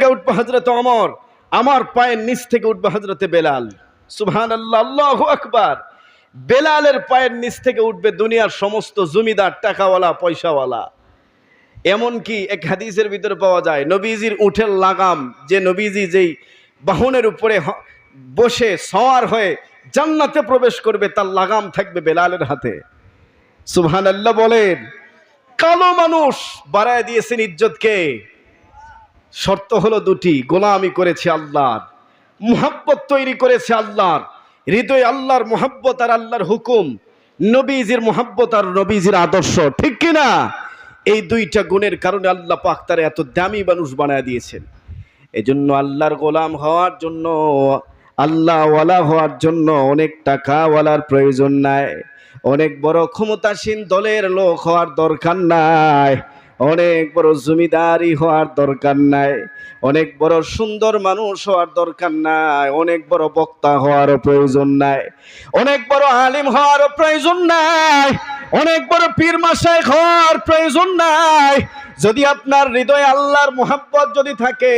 থেকে উঠবে হজরত অমর আমার পায়ের নিচ থেকে উঠবে হজরতে বেলাল। সুবহান আল্লাহ আকবার। বেলালের পায়ের নিচ থেকে উঠবে দুনিয়ার সমস্ত জমিদার, টাকাওয়ালা, পয়সাওয়ালা। এমনকি এক হাদিসের ভিতরে পাওয়া যায়, নবীজির উঠের লাগাম, যে নবীজি যেই বাহনের উপরে বসে সওয়ার হয়ে জান্নাতে প্রবেশ করবে, তার লাগাম থাকবে বেলালের হাতে। সুবহান আল্লাহ বলেন, কালো মানুষ বাড়ায় দিয়েছেন ইজ্জতকে। শর্ত হলো দুটি, গোলামি করেছে আল্লাহর, মোহাব্বত তৈরি করেছে আল্লাহর, হৃদয় আল্লাহর মুহাব্বত আর আল্লাহর হুকুম, নবীজির মুহাব্বত আর নবীজির আদর্শ, ঠিক কিনা এই দুইটা গুণের কারণে আল্লাহ পাক তারা এত দামি মানুষ বানায় দিয়েছেন। এজন্য আল্লাহর গোলাম হওয়ার জন্য আল্লাহওয়ালা হওয়ার জন্য অনেক টাকাওয়ালার প্রয়োজন নাই, অনেক বড় ক্ষমতাসীন দলের লোক হওয়ার দরকার নাই। অনেক বড় জমিদারি হওয়ার দরকার নাই, অনেক বড় সুন্দর মানুষ হওয়ার দরকার নাই, অনেক বড় বক্তা হওয়ারও প্রয়োজন নাই, অনেক বড় আলিম হওয়ারও প্রয়োজন নাই, অনেক বড় পীর মাসায় হওয়ার প্রয়োজন নাই। যদি আপনার হৃদয়ে আল্লাহর মোহাব্বত যদি থাকে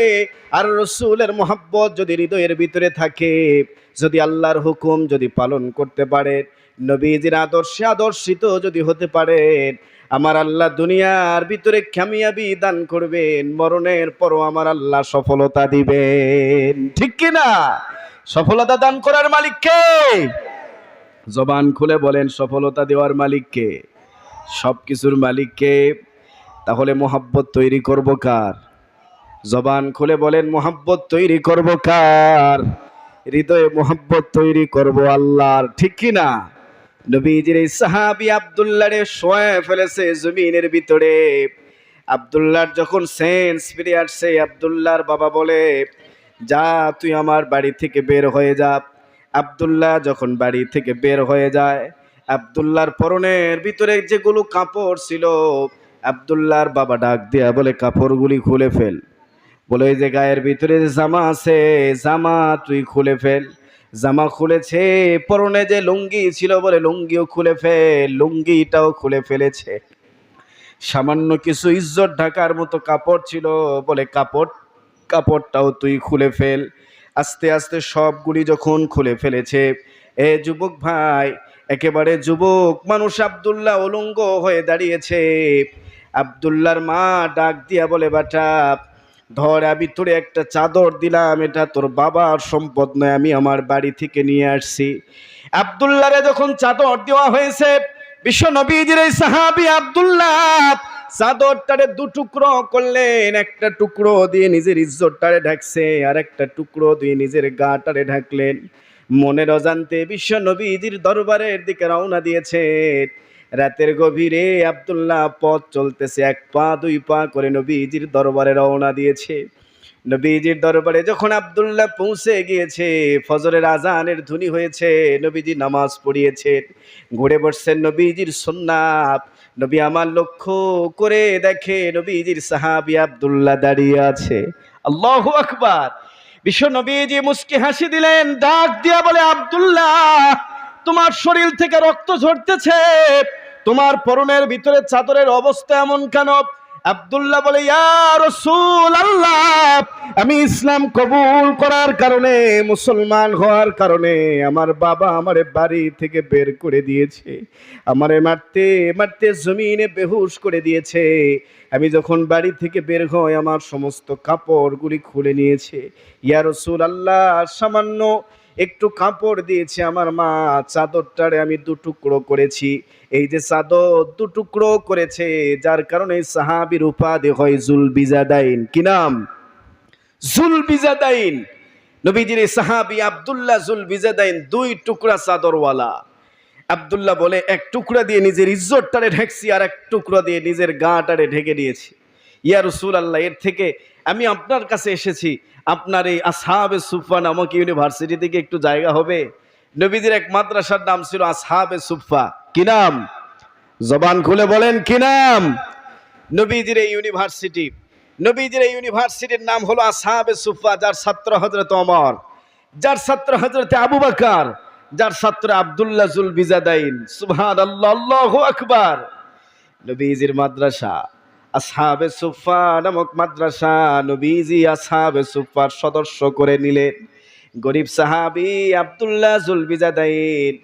আর রসুলের মোহাব্বত যদি হৃদয়ের ভিতরে থাকে, যদি আল্লাহর হুকুম যদি পালন করতে পারেন, নবীজির আদর্শে আদর্শিত যদি হতে পারেন আমার আল্লাহ দুনিয়ার ভিতরে কামিয়াবি দান করবেন, মরণের পরও আমার আল্লাহ সফলতা দিবেন। ঠিক কি না? সফলতা দান করার মালিক কে? জবান খুলে বলেন, সফলতা দেওয়ার মালিক কে? সব কিছুর মালিক কে? তাহলে মোহাব্বত তৈরি করব কার? জবান খুলে বলেন, মোহাব্বত তৈরি করব কার? হৃদয়ে মোহাব্বত তৈরি করব আল্লাহর, ঠিক কি না? নবীজির এই সাহাবি আবদুল্লাহরে শোয়ে ফেলেছে জমিনের ভিতরে। আবদুল্লাহর যখন সেন্স ফিরে আসছে, আবদুল্লাহর বাবা বলে, যা, তুই আমার বাড়ি থেকে বের হয়ে যা। আবদুল্লাহ যখন বাড়ি থেকে বের হয়ে যায়, আবদুল্লাহর পরনের ভিতরে যেগুলো কাপড় ছিল আবদুল্লার বাবা ডাক দিয়া বলে, কাপড়গুলি খুলে ফেল। বলে, ওই যে গায়ের ভিতরে যে জামা আছে, জামা তুই খুলে ফেল। জামা খুলেছে, পরনে যে লুঙ্গি ছিল বলে লুঙ্গিও খুলে ফেল লুঙ্গিটাও খুলে ফেলেছে। সামান্য কিছু ইজ্জত ঢাকার মতো কাপড় ছিল বলে কাপড়, কাপড়টাও তুই খুলে ফেল। আস্তে আস্তে সবগুলি যখন খুলে ফেলেছে, এ যুবক ভাই, একেবারে যুবক, মানুষ আবদুল্লাহ অলঙ্গ হয়ে দাঁড়িয়েছে। আবদুল্লাহর মা ডাক দিয়া বলে, বাটা ধর আমি তোরে একটা চাদর দিলাম, এটা তোর বাবার সম্পদ নয়, আমি আমার বাড়ি থেকে নিয়ে আসছি। আবদুল্লাহরে যখন চাদর দেওয়া হয়েছে, বিশ্ব নবীজির এই সাহাবি আবদুল্লাহ চাদরটারে দু টুকরো করলেন, একটা টুকরো দিয়ে নিজের ইজ্জতটারে ঢাকছে, আর একটা টুকরো দিয়ে নিজের গাটারে ঢাকলেন। মনের অজান্তে বিশ্ব নবীজির দরবারের দিকে রওনা দিয়েছে। রাতের গভীরে আবদুল্লাহ পথ চলতেছে, এক পা, দুই পা করে নবীজির দরবারে রওনা দিয়েছে। নবীজির দরবারে যখন আবদুল্লাহ পৌঁছে গিয়েছে, ফজরের আজানের ধ্বনি হয়েছে, নবীজি নামাজ পড়িয়েছেন ঘুরে বসছেন নবীজির সুন্নাত। নবী আমার লক্ষ্য করে দেখে নবীজির সাহাবি আবদুল্লাহ দাঁড়িয়ে আছে। আল্লাহু আকবার! বিশ্ব নবীজি মুস্কি হাসি দিলেন, ডাক দিয়া বলে, আবদুল্লাহ, তোমার শরীর থেকে রক্ত ঝরতেছে। তোমার পরনের ভিতরে চাদরের অবস্থা এমন কেন? আব্দুল্লাহ বলে আল্লাহ আমি ইসলাম কবুল করার কারণে, মুসলমান হওয়ার কারণে আমার বাবা আমারে বাড়ি থেকে বের করে দিয়েছে। আমারে মারতে মারতে জমিনে বেহুশ করে দিয়েছে। আমি যখন বাড়ি থেকে বের হই, আমার সমস্ত কাপড়গুলি খুলে নিয়েছে। ইয়া রসুল আল্লাহ সামান্য একটু কাপড় দিয়েছে আমার মা, চাদরটারে আমি দু টুকরো করেছি। এই যে চাদর দু টুকরো করেছে, যার কারণে সাহাবির উপাধি হয় জুল বিজাদাইন কি নাম? জুল বিজাদাইন নবীজির সাহাবি আবদুল্লাহ জুল বিজাদাইন দুই টুকরা চাদরওয়ালা। আবদুল্লাহ বলে, এক টুকরা দিয়ে নিজের ইজ্জতটারে ঢেকছি, আর এক টুকরা দিয়ে নিজের গাটারে ঢেকে দিয়েছি। ইয়া রসুল আল্লাহ এর থেকে আমি আপনার কাছে এসেছি আপনার এই আসহাবে সুফা নামক ইউনিভার্সিটি থেকে একটু জায়গা হবে? নবীদের এক মাদ্রাসার নাম ছিল আসহাবে সুফা কি নাম? জবান খুলে বলেন, কি নাম? নবীজির এই ইউনিভার্সিটি নবীজির এই ইউনিভার্সিটির নাম হলো আসহাবে সুফা যার ছাত্র হজরত অমর যার ছাত্র হজরত আবু বাকার, যার ছাত্র আবদুল্লাহ জুল বিজাদাইন সুবহান আল্লাহ আল্লাহু আকবার। নবীজির মাদ্রাসা। আসহাবে সুফা নামক মাদ্রাসা নবীজি আসহাবে সুফার সদস্য করে নিলেন। গরিব সাহাবি আবদুল্লাহ জুলবিজাদাইন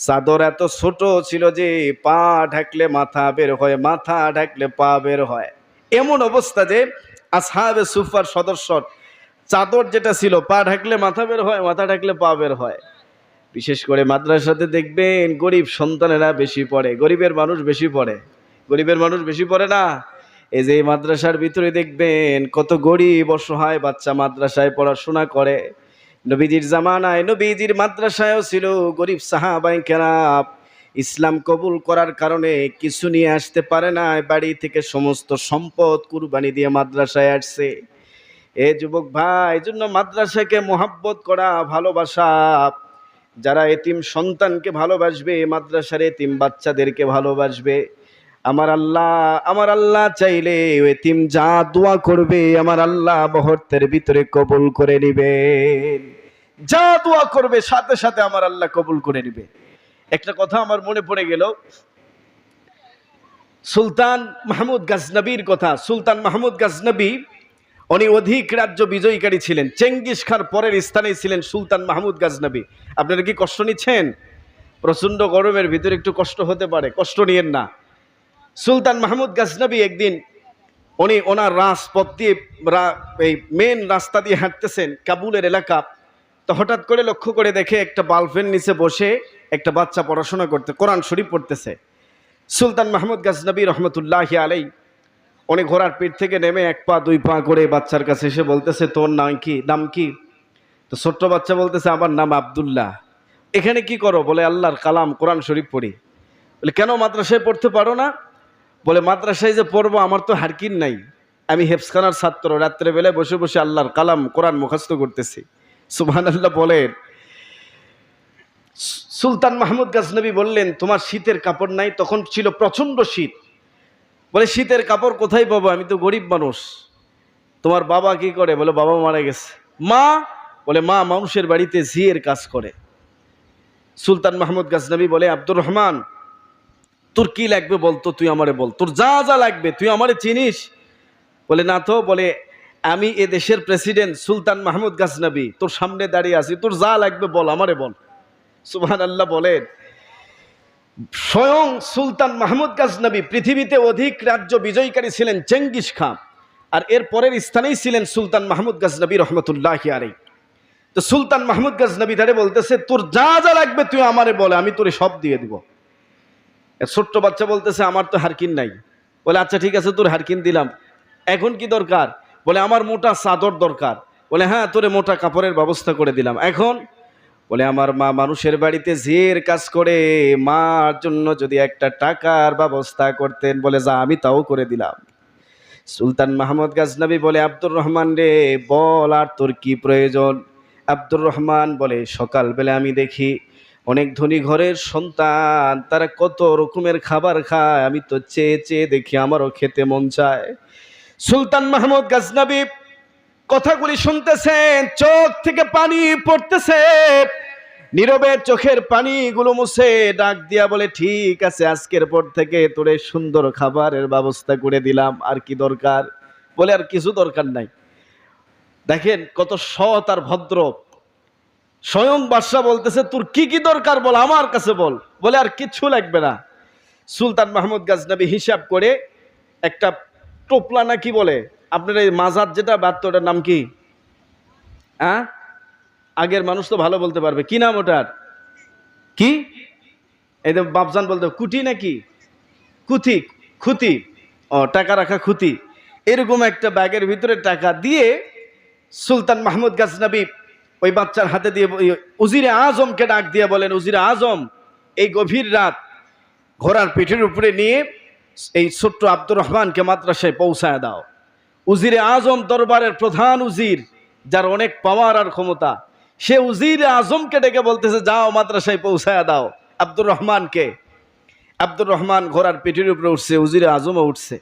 চাদর এত ছোট ছিল যে পা ঢাকলে মাথা বের হয়, মাথা ঢাকলে পা বের হয়। এমন অবস্থা যে আসহাবে সুফার সদস্য, চাদর যেটা ছিল, পা ঢাকলে মাথা বের হয়, মাথা ঢাকলে পা বের হয়। বিশেষ করে মাদ্রাসাতে দেখবেন গরিব সন্তানেরা বেশি পড়ে, গরিবের মানুষ বেশি পড়ে। গরিবের মানুষ বেশি পড়ে না? এই যে মাদ্রাসার ভিতরে দেখবেন কত গরিব অসহায় বাচ্চা মাদ্রাসায় পড়াশোনা করে। নবীজির জামানায় নবীজির মাদ্রাসায়ও ছিল গরিব সাহাবাই কেরাপ ইসলাম কবুল করার কারণে কিছু নিয়ে আসতে পারে না বাড়ি থেকে সমস্ত সম্পদ কুরবানি দিয়ে মাদ্রাসায় আসছে। এ যুবক ভাই জন্য মাদ্রাসাকে মোহাব্বত করা, ভালোবাসা। যারা এতিম সন্তানকে ভালোবাসবে, মাদ্রাসার এতিম বাচ্চাদেরকে ভালোবাসবে। আমার আল্লাহ আমার আল্লাহ চাইলে ও এতিম যা দোয়া করবে, আমার আল্লাহ মুহূর্তের ভিতরে কবুল করে নিবেন। যা দোয়া করবে, সাথে সাথে আমার আল্লাহ কবুল করে নিবে। একটা কথা আমার মনে পড়ে গেল। সুলতান মাহমুদ গাজনবীর কথা। সুলতান মাহমুদ গাজনবী, উনি অধিক রাজ্য বিজয়ীকারী ছিলেন। চেঙ্গিস খান পরের স্থানে ছিলেন সুলতান মাহমুদ গাজনবী। আপনারা কি কষ্ট নিচ্ছেন? প্রচণ্ড গরমের ভিতরে একটু কষ্ট হতে পারে। কষ্ট নিয়েন না। সুলতান মাহমুদ গাজনবী একদিন উনি ওনার রাজপথ দিয়ে এই মেন রাস্তা দিয়ে হাঁটতেছেন কাবুলের এলাকা। তো হঠাৎ করে লক্ষ্য করে দেখে একটা বাল্বের নিচে বসে একটা বাচ্চা পড়াশোনা করতে, কোরআন শরীফ পড়তেছে। সুলতান মাহমুদ গাজনবী রহমতুল্লাহ আলাই উনি ঘোড়ার পিঠ থেকে নেমে এক পা, দুই পা করে বাচ্চার কাছে এসে বলতেছে, তোর নাম কি? নাম কি? তো ছোট্ট বাচ্চা বলতেছে, আমার নাম আবদুল্লাহ। এখানে কি করো? বলে, আল্লাহর কালাম কোরআন শরীফ পড়ি। বলে, কেন মাদ্রাসায় পড়তে পারো না? বলে, মাদ্রাসায় যে পড়ব আমার তো হারকিন নাই। আমি হেফসখানার ছাত্র। রাত্রেবেলায় বসে বসে আল্লাহর কালাম কোরআন মুখস্থ করতেছি। সুবহান আল্লাহ বলেন, সুলতান মাহমুদ গাজনবী বললেন, তোমার শীতের কাপড় নাই, তখন ছিল প্রচণ্ড শীত। বলে, শীতের কাপড় কোথায় পাবো? আমি তো গরিব মানুষ। তোমার বাবা কি করে? বলে, বাবা মারা গেছে। মা? বলে, মা মানুষের বাড়িতে ঝিয়ের কাজ করে। সুলতান মাহমুদ গাজনবী বলে, আব্দুর রহমান তোর কি লাগবে বলতো তুই আমারে বল। তোর যা যা লাগবে, তুই আমারে চিনিস? বলে, না তো। বলে, আমি এ দেশের প্রেসিডেন্ট সুলতান মাহমুদ গাজনবী। তোর সামনে দাঁড়িয়ে আছি। তোর যা লাগবে বল, আমারে বল। সুবহান আল্লাহ বলেন, স্বয়ং সুলতান মাহমুদ গাজনবী পৃথিবীতে অধিক রাজ্য বিজয়ীকারী ছিলেন চেঙ্গিস খান, আর এর পরের স্থানেই ছিলেন সুলতান মাহমুদ গাজনবী রহমতুল্লাহ আলাই তো সুলতান মাহমুদ গাজনবী ধারে বলতেছে, তোর যা যা লাগবে তুই আমারে বলে, আমি তোরে সব দিয়ে দিব। ছোট্ট বাচ্চা বলতেছে, আমার তো হারকিন নাই। বলে আচ্ছা ঠিক আছে, তোর হারকিন দিলাম। এখন কি দরকার? বলে, আমার মোটা চাদর দরকার। বলে হ্যাঁ তোরে মোটা কাপড়ের ব্যবস্থা করে দিলাম। এখন? বলে, আমার মা মানুষের বাড়িতে ঝিয়ের কাজ করে, মার জন্য যদি একটা টাকার ব্যবস্থা করতেন। বলে, যা, আমি তাও করে দিলাম। সুলতান মাহমুদ গাজনবী বলে, আব্দুর রহমান রে, বল, আর তোর কি প্রয়োজন? আব্দুর রহমান বলে, সকালবেলা আমি দেখি অনেক ধনী ঘরের সন্তান, তারা কত রকমের খাবার খায়, আমি তো চেয়ে চেয়ে দেখি আমারও খেতে মন চায়। সুলতান মাহমুদ গাজনবী কথাগুলি শুনতেছেন, চোখ থেকে পানি পড়তেছে। নীরবে চোখের পানিগুলো মুছে ডাক দিয়া বলে, ঠিক আছে, আজকের পর থেকে তোরে সুন্দর খাবারের ব্যবস্থা করে দিলাম, আর কি দরকার? বলে, আর কিছু দরকার নাই। দেখেন কত সৎ আর ভদ্র। স্বয়ং বাদশাহ বলতেছে, তোর কি কি দরকার বল, আমার কাছে বল। বলে আর কিচ্ছু লাগবে না। সুলতান মাহমুদ গাজনবী হিসাব করে একটা টোপলা না কি বলে, আপনার এই মাজার যেটা বাত্ত ওটার নাম কি? হ্যাঁ? আগের মানুষ তো ভালো বলতে পারবে। কি নাম ওটার? কি? এই তো বাপজান বলতে কুটি নাকি? কুথি খুতি। ও, টাকা রাখা খুতি। এরকম একটা ব্যাগের ভিতরে টাকা দিয়ে সুলতান মাহমুদ গাজনবী ওই বাচ্চার হাতে দিয়ে উজিরে আজমকে ডাক দিয়ে বলেন, উজিরে আজম, এই গভীর রাত ঘোড়ার পিঠের উপরে নিয়ে এই ছোট্ট আব্দুর রহমানকে মাদ্রাসায় পৌঁছায় দাও। উজিরে আজম দরবারের প্রধান উজির, যার অনেক পাওয়ার আর ক্ষমতা। সে উজিরে আজমকে ডেকে বলতেছে, যাও মাদ্রাসায় পৌঁছায় দাও আব্দুর রহমানকে। আব্দুর রহমান ঘোড়ার পিঠের উপরে উঠছে, উজিরে আজমও উঠছে।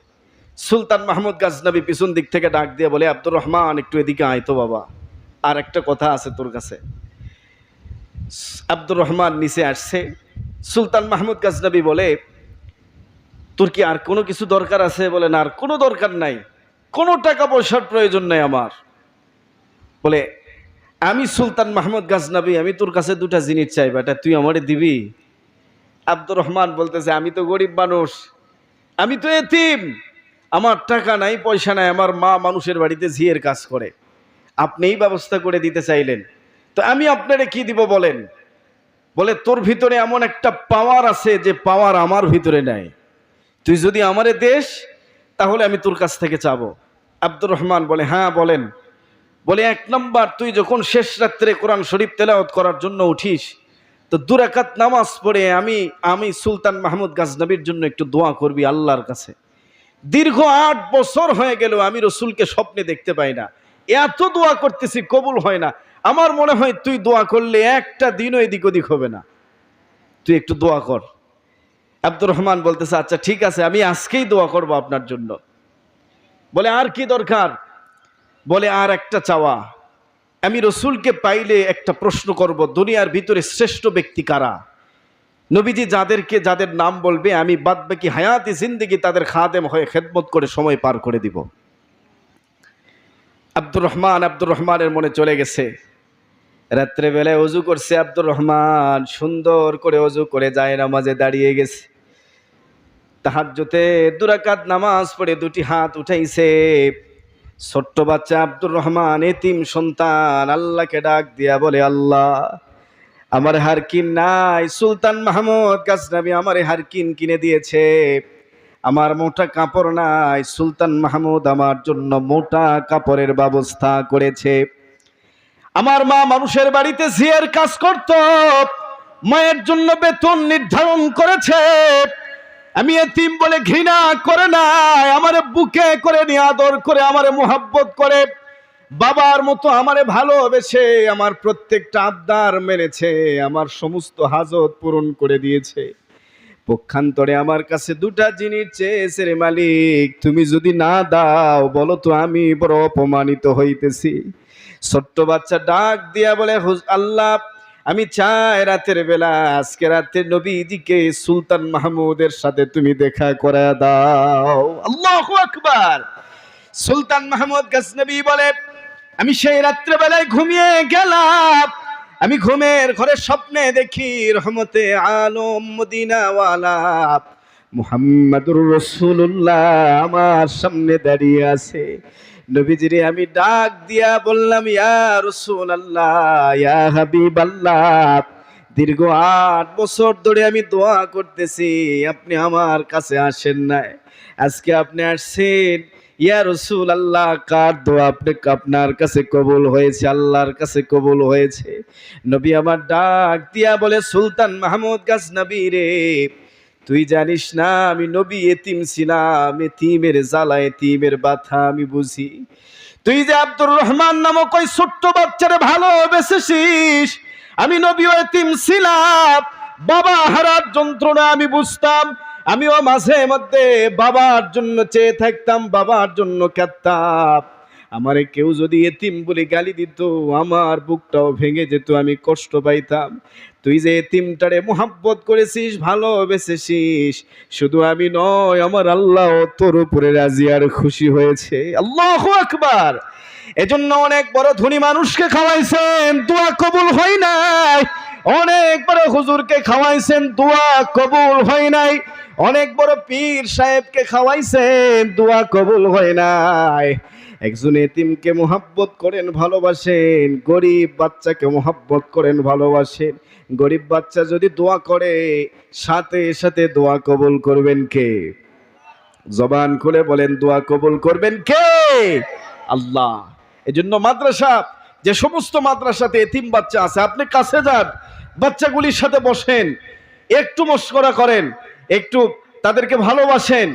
সুলতান মাহমুদ গাজনবী পিছন দিক থেকে ডাক দিয়ে বলে, আব্দুর রহমান, একটু এদিকে আয় তো বাবা। আর একটা কথা আছে তোর কাছে। আব্দুর রহমান নিচে আসছে। সুলতান মাহমুদ গাজনবী বলে, তোর কি আর কোনো কিছু দরকার আছে? বলে, না, আর কোনো দরকার নাই। কোনো টাকা পয়সার প্রয়োজন নাই আমার। বলে, আমি সুলতান মাহমুদ গাজনাবি, আমি তোর কাছে দুটা জিনিস চাই বেটা, তুই আমারে দিবি? আব্দুর রহমান বলতেছে, আমি তো গরিব মানুষ, আমি তো এতিম। আমার টাকা নাই, পয়সা নাই, আমার মা মানুষের বাড়িতে ঝিয়ের কাজ করে। আপনিই ব্যবস্থা করে দিতে চাইলেন। তো আমি আপনারে কি দিব বলেন? বলে, তোর ভিতরে এমন একটা পাওয়ার আছে যে পাওয়ার আমার ভিতরে নাই। তুই যদি আমারে দেশ তাহলে আমি তোর কাছ থেকে চাবো। আব্দুর রহমান বলে হ্যাঁ বলেন। বলে, এক নম্বর, তুই যখন শেষ রাত্রে কোরআন শরীফ তেলাওয়াত করার জন্য উঠিস, তো দুরাকাত নামাজ পড়ে আমি আমি সুলতান মাহমুদ গাজনবীর জন্য একটু দোয়া করবি আল্লাহর কাছে। দীর্ঘ আট বছর হয়ে গেল আমি রসুলকে স্বপ্নে দেখতে পাই না। এত দোয়া করতেছি, কবুল হয় না। আমার মনে হয় তুই দোয়া করলে একটা দিনও এদিক ওদিক হবে না। তুই একটু দোয়া কর। আব্দুর রহমান বলতেছে আচ্ছা ঠিক আছে, আমি আজকেই দোয়া করব আপনার জন্য। বলে, আর কি দরকার? বলে, আর একটা চাওয়া। আমি রসুলকে পাইলে একটা প্রশ্ন করব, দুনিয়ার ভিতরে শ্রেষ্ঠ ব্যক্তি কারা? নবীজি যাদেরকে যাদের নাম বলবে, আমি বাদ বাকি হায়াতি জিন্দিগি তাদের খাদেম হয়ে খেদমত করে সময় পার করে দিব। আব্দুর রহমান আব্দুর রহমানের মনে চলে গেছে। রাত্রেবেলায় অজু করছে আব্দুর রহমান, সুন্দর করে অজু করে যায়, নামাজে দাঁড়িয়ে গেছে। তাহাজ্জুতে দুরাকাত নামাজ পড়ে দুটি হাত উঠাইছে। ছোট্ট বাচ্চা আব্দুর রহমান, এতিম সন্তান, আল্লাহকে ডাক দিয়া বলে, আল্লাহ, আমার হারকিন নাই। সুলতান মাহমুদ গাজনাবি আমার হারকিন কিনে দিয়েছে। আমার মোটা কাপড় নাই, সুলতান মাহমুদ আমার জন্য মোটা কাপড়ের ব্যবস্থা করেছে। আমার মা মানুষের বাড়িতে জিয়ের কাজ করত, মায়ের জন্য বেতন নির্ধারণ করেছে। আমি এতিম বলে ঘৃণা করে নাই, আমারে বুকে করে নিয়ে আদর করে, আমারে মোহাব্বত করে। বাবার মতো আমারে ভালোবেসে আমার প্রত্যেকটা আবদার মেনেছে, আমার সমস্ত হাজত পূরণ করে দিয়েছে। পক্ষান্তরে আমার কাছে দুটা জিনিস চেয়েছে রে মালিক, তুমি যদি না দাও, বলো তো আমি বড় অপমানিত হইতেছি। ছোট্ট বাচ্চা ডাক দিয়া বলে আল্লাহ, আমি চাই রাতের বেলা, আজকে রাতে নবীজিকে সুলতান মাহমুদের সাথে তুমি দেখা করে দাও। আল্লাহ আকবার। সুলতান মাহমুদ গজনবী বলে, আমি সেই রাত্রেবেলায় ঘুমিয়ে গেলাম আমি ঘুমের ঘরে স্বপ্নে দেখি রহমতে আলম মদিনাওয়ালা। মুহাম্মাদুর রসুল্লাহ আমার সামনে দাঁড়িয়ে আছে। নবীজিরে আমি ডাক দিয়া বললাম, ইয়া রসুল আল্লাহ ইয়া হাবিব আল্লাহ দীর্ঘ আট বছর ধরে আমি দোয়া করতেছি, আপনি আমার কাছে আসেন নাই। আজকে আপনি আসছেন ইয়া রসুল আল্লাহ কার দোয়া আপনি আপনার কাছে কবুল হয়েছে, আল্লাহর কাছে কবুল হয়েছে? নবী আমার ডাক দিয়া বলে, সুলতান মাহমুদ গাছ নবী রে, তুই জানিস না আমি নবী এতিম ছিলাম, এতিমের জ্বালা, এতিমের বাথা আমি বুঝি। তুই যে আব্দুর রহমান নামক ওই ছোট্ট বাচ্চারে ভালোবেসেছিস, আমি নবীও এতিম ছিলাম, বাবা হারার যন্ত্রণা আমি বুঝতাম আমিও মাঝে মধ্যে বাবার জন্য চেয়ে থাকতাম, বাবার জন্য কাঁদতাম। আমারে কেউ যদি এতিম বলে গালি দিত, আমার বুকটাও ভেঙে যেত, আমি কষ্ট পাইতাম। তুই যে এতিমটারে মোহাব্বত করেছিস, ভালোবেসেছিস, শুধু আমি নয়, আমার আল্লাহ তোর উপরে রাজি আর খুশি হয়েছে। আল্লাহ আকবার! এজন্য অনেক বড় ধনী মানুষকে খাওয়াইছেন, দোয়া কবুল হয় নাই। অনেক বড় হুজুরকে খাওয়াইছেন, দোয়া কবুল হয় নাই। অনেক বড় পীর সাহেবকে খাওয়াইছেন, দোয়া কবুল হয় নাই। একজন এতিমকে মোহাব্বত করেন, ভালোবাসেন, গরিব বাচ্চাকে মোহাব্বত করেন, ভালোবাসেন। গরিব বাচ্চা যদি দোয়া করে, সাথে সাথে দোয়া কবুল করবেন কে? জবান খুলে বলেন, দোয়া কবুল করবেন কে? আল্লাহ। এজন্য মাদ্রাসা, যে সমস্ত মাদ্রাসাতে এতিম বাচ্চা আছে, আপনি কাছে যান, বাচ্চাগুলির সাথে বসেন, একটু মস্করা করেন। একটু তাদেরকে ভালোবাসেন,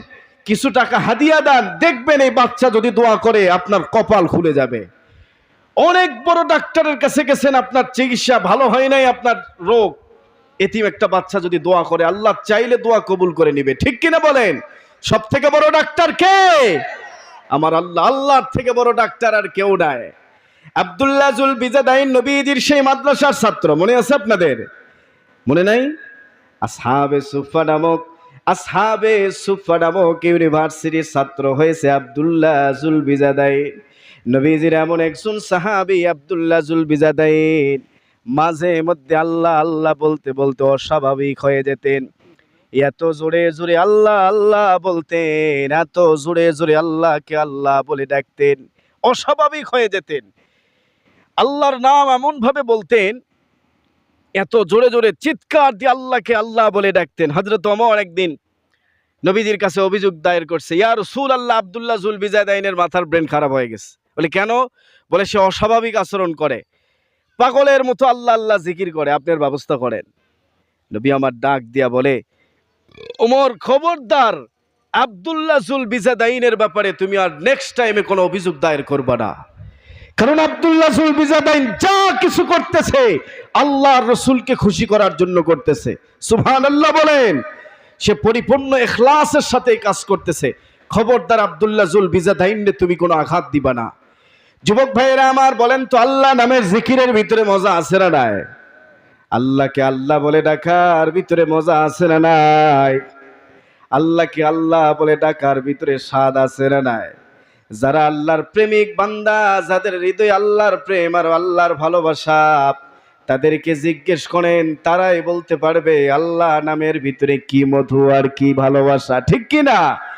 কিছু টাকা হাদিয়া দান, দেখবেন এই বাচ্চা যদি দোয়া করে, আপনার কপাল খুলে যাবে। অনেক বড় ডাক্তারের কাছে গেছেন, আপনার চিকিৎসা ভালো হয় নাই, আপনার রোগ। এতিম একটা বাচ্চা যদি দোয়া করে, আল্লাহ চাইলে দোয়া কবুল করে নিবে। ঠিক কিনা বলেন? সব থেকে বড় ডাক্তার কে? আমার আল্লাহ, আল্লাহর থেকে বড় ডাক্তার আর কেউ নাই। আব্দুল্লাহ জুল বিজাদাইন নবীজির সেই মাদ্রাসার ছাত্র, মনে আছে আপনাদের? মনে নাই? আসহাবে সুফা নামক, আসহাবে সুফা নামক ইউনিভার্সিটির ছাত্র হয়েছে আবদুল্লাহ জুল বিজাদাইন নবীজির এমন একজন সাহাবি আবদুল্লাহ জুল বিজাদাইন মাঝে মধ্যে আল্লাহ আল্লাহ বলতে বলতে অস্বাভাবিক হয়ে যেতেন। এত জোরে জোরে আল্লাহ আল্লাহ বলতেন, এত জোরে জোরে আল্লাহকে আল্লাহ বলে ডাকতেন, অস্বাভাবিক হয়ে যেতেন। আল্লাহর নাম এমন ভাবে বলতেন এত জোরে জোরে চিৎকার দিয়ে আল্লাহকে আল্লাহ বলে ডাকতেন। হজরত অমর একদিন নবীজির কাছে অভিযোগ দায়ের করছে ইয়ার সুল আল্লাহ আবদুল্লাহ জুল বিজাদাইনের মাথার ব্রেন খারাপ হয়ে গেছে। বলে, কেন? বলে, সে অস্বাভাবিক আচরণ করে। পাগলের মতো আল্লাহ আল্লাহ জিকির করে আপনার ব্যবস্থা করেন। নবী আমার ডাক দিয়া বলে, ওমর খবরদার, আবদুল্লাহ জুল বিজাদাইনের ব্যাপারে তুমি আর নেক্সট টাইমে কোনো অভিযোগ দায়ের করবা না। কারণ আবদুল্লাহ জুল বিজাদাইন যা কিছু করতেছে, আল্লাহ রসুলকে খুশি করার জন্য করতেছে। সুবহান আল্লাহ বলেন, সে পরিপূর্ণ এখলাসের সাথে কাজ করতেছে। খবরদার আবদুল্লাহ জুল বিজাদাইনে তুমি কোনো আঘাত দিবা না। যুবক ভাইয়েরা আমার, বলেন তো, আল্লাহ নামের জিকিরের ভিতরে মজা আছে না নাই? আল্লাহকে আল্লাহ বলে ডাকার ভিতরে মজা আছে না নাই? আল্লাহকে আল্লাহ বলে ডাকার ভিতরে স্বাদ আছে না নাই? যারা আল্লাহর প্রেমিক বান্দা, যাদের হৃদয় আল্লাহর প্রেম আর আল্লাহর ভালোবাসা, তাদেরকে জিজ্ঞেস করেন, তারাই বলতে পারবে, আল্লাহ নামের ভিতরে কি মধু আর কি ভালোবাসা, ঠিক কিনা? না